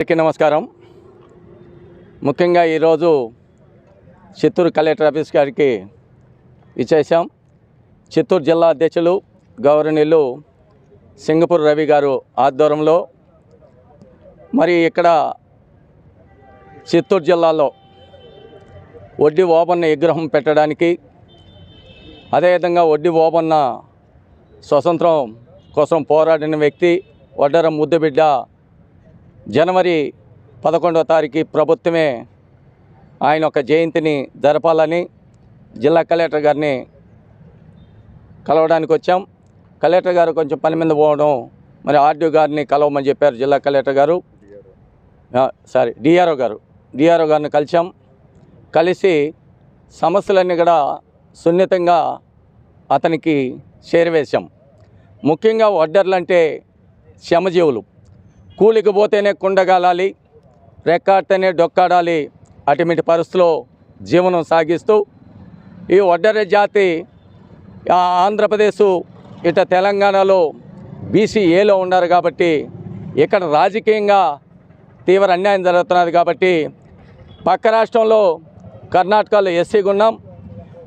అందరికీ నమస్కారం. ముఖ్యంగా ఈరోజు చిత్తూరు కలెక్టర్ ఆఫీస్ గారికి ఇచ్చేసాం చిత్తూరు జిల్లా అధ్యక్షులు గౌరవనీయులు సింగపూర్ రవి గారు ఆధ్వర్యంలో మరి ఇక్కడ చిత్తూరు జిల్లాలో వడ్డీ ఓబన్న విగ్రహం పెట్టడానికి అదేవిధంగా వడ్డీ ఓబన్న స్వతంత్రం కోసం పోరాడిన వ్యక్తి వడ్డరం ముద్దుబిడ్డ జనవరి పదకొండవ తారీఖు ప్రభుత్వమే ఆయన ఒక జయంతిని జరపాలని జిల్లా కలెక్టర్ గారిని కలవడానికి వచ్చాం. కలెక్టర్ గారు కొంచెం పని మీద పోవడం మరి ఆర్డీఓ గారిని కలవమని చెప్పారు జిల్లా కలెక్టర్ గారు. సారీ డిఆర్ఓ గారు. డిఆర్ఓ గారిని కలిసాం కలిసి సమస్యలన్నీ కూడా సున్నితంగా అతనికి చేరవేశాం. ముఖ్యంగా వడ్డర్లు అంటే శ్రమజీవులు. కూలికి పోతేనే కుండగాలాలి రెక్కాడితేనే డొక్కాడాలి అటువంటి పరిస్థితిలో జీవనం సాగిస్తూ ఈ ఒడ్డరి జాతి ఆంధ్రప్రదేశ్ ఇట తెలంగాణలో బీసీ ఏలో ఉన్నారు కాబట్టి ఇక్కడ రాజకీయంగా తీవ్ర అన్యాయం జరుగుతున్నది కాబట్టి పక్క రాష్ట్రంలో కర్ణాటకలో ఎస్సీగా ఉన్నాం.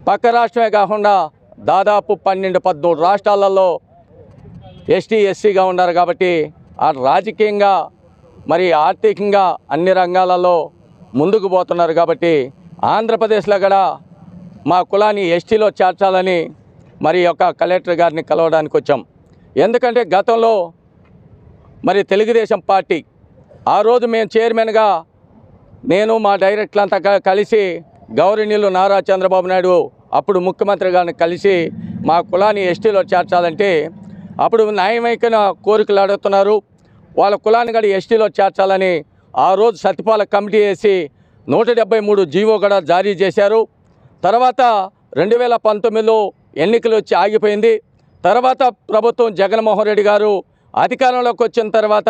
పక్క రాష్ట్రమే కాకుండా దాదాపు పన్నెండు పద్మూడు రాష్ట్రాలలో ఎస్టీ ఎస్సీగా ఉన్నారు కాబట్టి రాజకీయంగా మరి ఆర్థికంగా అన్ని రంగాలలో ముందుకు పోతున్నారు కాబట్టి ఆంధ్రప్రదేశ్లో కూడా మా కులాన్ని ఎస్టీలో చేర్చాలని మరి యొక్క కలెక్టర్ గారిని కలవడానికి వచ్చాం. ఎందుకంటే గతంలో మరి తెలుగుదేశం పార్టీ ఆ రోజు మేము చైర్మన్గా నేను మా డైరెక్టర్లంతా కలిసి గౌరవనీయులు నారా చంద్రబాబు నాయుడు అప్పుడు ముఖ్యమంత్రి గారిని కలిసి మా కులాన్ని ఎస్టీలో చేర్చాలంటే అప్పుడు న్యాయమైన కోరికలు అడుగుతున్నారు. వాళ్ళ కులాన్ని కూడా ఎస్టీలో చేర్చాలని ఆ రోజు సత్యపాల కమిటీ వేసి నూట డెబ్బై మూడు జీవో కూడా జారీ చేశారు. తర్వాత రెండు వేల పంతొమ్మిదిలో ఎన్నికలు వచ్చి ఆగిపోయింది. తర్వాత ప్రభుత్వం జగన్మోహన్ రెడ్డి గారు అధికారంలోకి వచ్చిన తర్వాత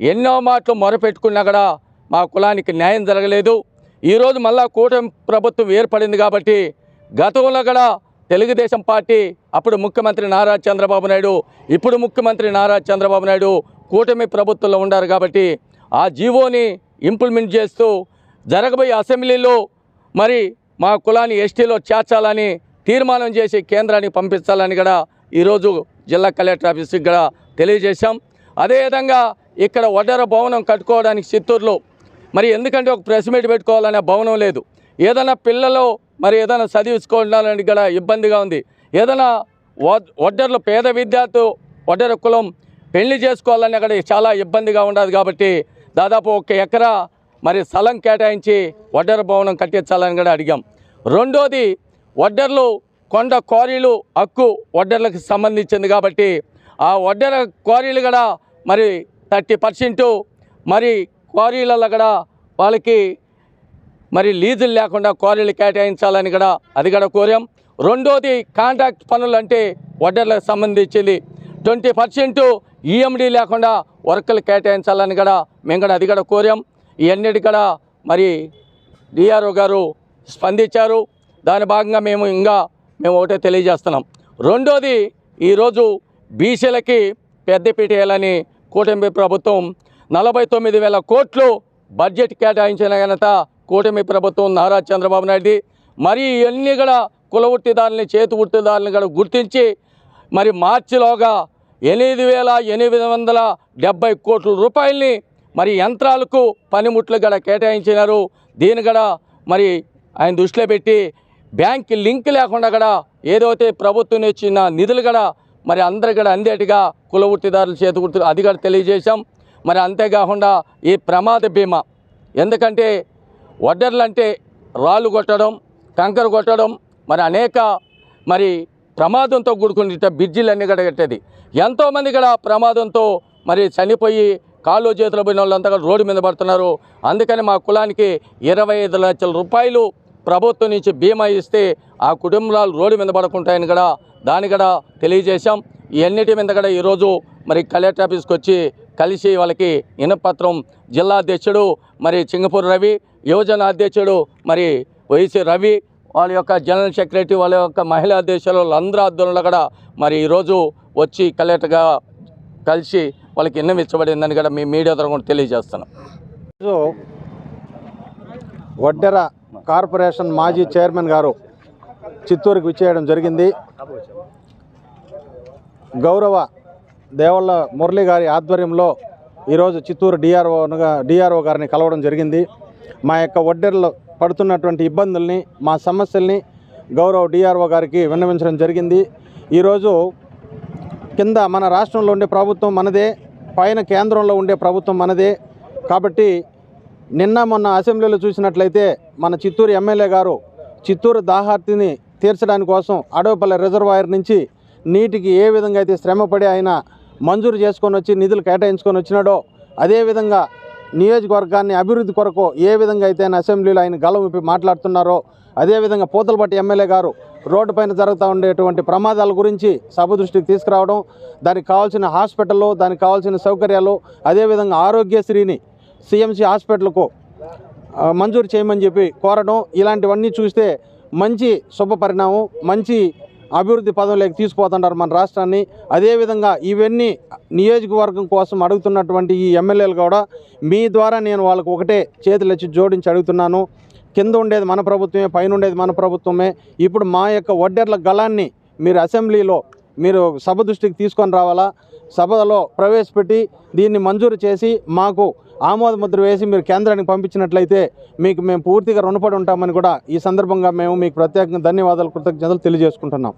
ఎన్నో మాటలు మొరపెట్టుకున్నా కూడా మా కులానికి న్యాయం జరగలేదు. ఈరోజు మళ్ళా కూటమి ప్రభుత్వం ఏర్పడింది కాబట్టి గతంలో కూడా తెలుగుదేశం పార్టీ అప్పుడు ముఖ్యమంత్రి నారా చంద్రబాబు నాయుడు ఇప్పుడు ముఖ్యమంత్రి నారా చంద్రబాబు నాయుడు కూటమి ప్రభుత్వంలో ఉన్నారు కాబట్టి ఆ జీవోని ఇంప్లిమెంట్ చేస్తూ జరగబోయే అసెంబ్లీలో మరి మా కులాన్ని ఎస్టీలో చేర్చాలని తీర్మానం చేసి కేంద్రానికి పంపించాలని కూడా ఈరోజు జిల్లా కలెక్టర్ ఆఫీస్కి కూడా తెలియజేశాం. అదేవిధంగా ఇక్కడ వడ్డర భవనం కట్టుకోవడానికి చిత్తూరులో మరి ఎందుకంటే ఒక ప్రెస్ మీట్ పెట్టుకోవాలనే భవనం లేదు. ఏదైనా పిల్లలు మరి ఏదైనా చదివించుకోవడానికి కూడా ఇబ్బందిగా ఉంది. ఏదైనా వడ్- వడ్డర్లు పేద విద్యార్థు వడ్డర కులం పెళ్ళి చేసుకోవాలని అక్కడ చాలా ఇబ్బందిగా ఉండదు కాబట్టి దాదాపు ఒక ఎకరా మరి స్థలం కేటాయించి వడ్డర భవనం కట్టించాలని కూడా అడిగాం. రెండోది వడ్డర్లు కొండ క్వారీలు హక్కు వడ్డర్లకు సంబంధించింది కాబట్టి ఆ వడ్డర క్వారీలు కూడా మరి థర్టీ పర్సెంటు మరి క్వారీలలో కూడా వాళ్ళకి మరి లీజులు లేకుండా క్వారీలు కేటాయించాలని కూడా అది కూడా కోరాం. రెండోది కాంట్రాక్ట్ పనులు అంటే వడ్డర్లకు సంబంధించింది. ట్వంటీ పర్సెంటు ఈఎండి లేకుండా వర్కులు కేటాయించాలని కూడా మేము కూడా అది కూడా కోరాం. ఇవన్నిటి కూడా మరి డిఆర్ఓ గారు స్పందించారు. దాని భాగంగా మేము ఇంకా మేము ఒకటే తెలియజేస్తున్నాం. రెండోది ఈరోజు బీసీలకి పెద్దపీట వేయాలని కూటమి ప్రభుత్వం నలభై తొమ్మిది వేల కోట్లు బడ్జెట్ కేటాయించిన ఘనత కూటమి ప్రభుత్వం నారా చంద్రబాబు నాయుడు మరి ఇవన్నీ కూడా కుల వృత్తిదారులని చేతి వృత్తిదారులను కూడా గుర్తించి మరి మార్చిలోగా ఎనిమిది వేల ఎనిమిది వందల డెబ్బై కోట్ల రూపాయల్ని మరి యంత్రాలకు పనిముట్లు గడ కేటాయించినారు. దీని కూడా మరి ఆయన దృష్టిలో పెట్టి బ్యాంక్ లింక్ లేకుండా కూడా ఏదైతే ప్రభుత్వం ఇచ్చిన నిధులు కూడా మరి అందరు కూడా అందేటిగా కుల వృత్తిదారులు చేతి వృత్తులు అది కూడా తెలియజేశాం. మరి అంతేకాకుండా ఈ ప్రమాద బీమా ఎందుకంటే వడ్డర్లు అంటే రాళ్ళు కొట్టడం కంకర కొట్టడం మరి అనేక మరి ప్రమాదంతో కూడుకుని బ్రిడ్జిలన్నీ కూడా కట్టేది. ఎంతోమంది కూడా ప్రమాదంతో మరి చనిపోయి కాళ్ళు చేతులు పోయిన వాళ్ళంతా రోడ్డు మీద పడుతున్నారు. అందుకని మా కులానికి ఇరవై ఐదు లక్షల రూపాయలు ప్రభుత్వం నుంచి బీమా ఇస్తే ఆ కుటుంబాలు రోడ్డు మీద పడుకుంటాయని కూడా దాన్ని కూడా తెలియజేశాం. ఇవన్నిటి మీద కూడా ఈరోజు మరి కలెక్టర్ ఆఫీస్కి వచ్చి కలిసి వాళ్ళకి ఇనపత్రం జిల్లా అధ్యక్షుడు మరి చింగపూర్ రవి యువజన అధ్యక్షుడు మరి వైసీ రవి వాళ్ళ యొక్క జనరల్ సెక్రటరీ వాళ్ళ యొక్క మహిళా దేశాలు వాళ్ళందరూ ఆధ్వర్యంలో కూడా మరి ఈరోజు వచ్చి కలెక్టర్గా కలిసి వాళ్ళకి ఇన్నం ఇచ్చబడిందని కూడా మీ మీడియా ద్వారా కూడా తెలియజేస్తున్నాం. వడ్డెర కార్పొరేషన్ మాజీ చైర్మన్ గారు చిత్తూరుకు విచ్చేయడం జరిగింది. గౌరవ దేవళ్ళ మురళి గారి ఆధ్వర్యంలో ఈరోజు చిత్తూరు డిఆర్ఓ డిఆర్ఓ గారిని కలవడం జరిగింది. మా యొక్క వడ్డెరలో పడుతున్నటువంటి ఇబ్బందుల్ని మా సమస్యల్ని గౌరవ డిఆర్ఓ గారికి విన్నవించడం జరిగింది. ఈరోజు కింద మన రాష్ట్రంలో ఉండే ప్రభుత్వం మనదే పైన కేంద్రంలో ఉండే ప్రభుత్వం మనదే. కాబట్టి నిన్న మొన్న అసెంబ్లీలో చూసినట్లయితే మన చిత్తూరు ఎమ్మెల్యే గారు చిత్తూరు దాహార్తిని తీర్చడాని కోసం అడవిపల్లి రిజర్వాయర్ నుంచి నీటికి ఏ విధంగా అయితే శ్రమపడి ఆయన మంజూరు చేసుకొని వచ్చి నిధులు కేటాయించుకొని వచ్చినాడో అదేవిధంగా నియోజకవర్గాన్ని అభివృద్ధి కొరకు ఏ విధంగా అయితే ఆయన అసెంబ్లీలో ఆయన గలం విప్పి మాట్లాడుతున్నారో అదేవిధంగా పూతలపట్టి ఎమ్మెల్యే గారు రోడ్డు పైన జరుగుతూ ఉండేటువంటి ప్రమాదాల గురించి సభ దృష్టికి తీసుకురావడం దానికి కావాల్సిన హాస్పిటల్లో దానికి కావాల్సిన సౌకర్యాలు అదేవిధంగా ఆరోగ్యశ్రీని సిఎంసి హాస్పిటల్కు మంజూరు చేయమని చెప్పి కోరడం ఇలాంటివన్నీ చూస్తే మంచి శుభ పరిణామం మంచి అభివృద్ధి పదంలోకి తీసుకుపోతున్నారు మన రాష్ట్రాన్ని. అదేవిధంగా ఇవన్నీ నియోజకవర్గం కోసం అడుగుతున్నటువంటి ఈ ఎమ్మెల్యేలు కూడా మీ ద్వారా నేను వాళ్ళకు ఒకటే చేతులు వచ్చి జోడించి అడుగుతున్నాను. కింద ఉండేది మన ప్రభుత్వమే పైన ఉండేది మన ప్రభుత్వమే. ఇప్పుడు మా యొక్క వడ్డెర్ల గళాన్ని మీరు అసెంబ్లీలో మీరు సభ దృష్టికి తీసుకొని రావాలా? సభలో ప్రవేశపెట్టి దీన్ని మంజూరు చేసి మాకు ఆమోద ముద్ర వేసి మీరు కేంద్రానికి పంపించినట్లయితే మీకు మేము పూర్తిగా రుణపడి ఉంటామని కూడా ఈ సందర్భంగా మేము మీకు ప్రత్యేకంగా ధన్యవాదాలు కృతజ్ఞతలు తెలియజేసుకుంటున్నాం.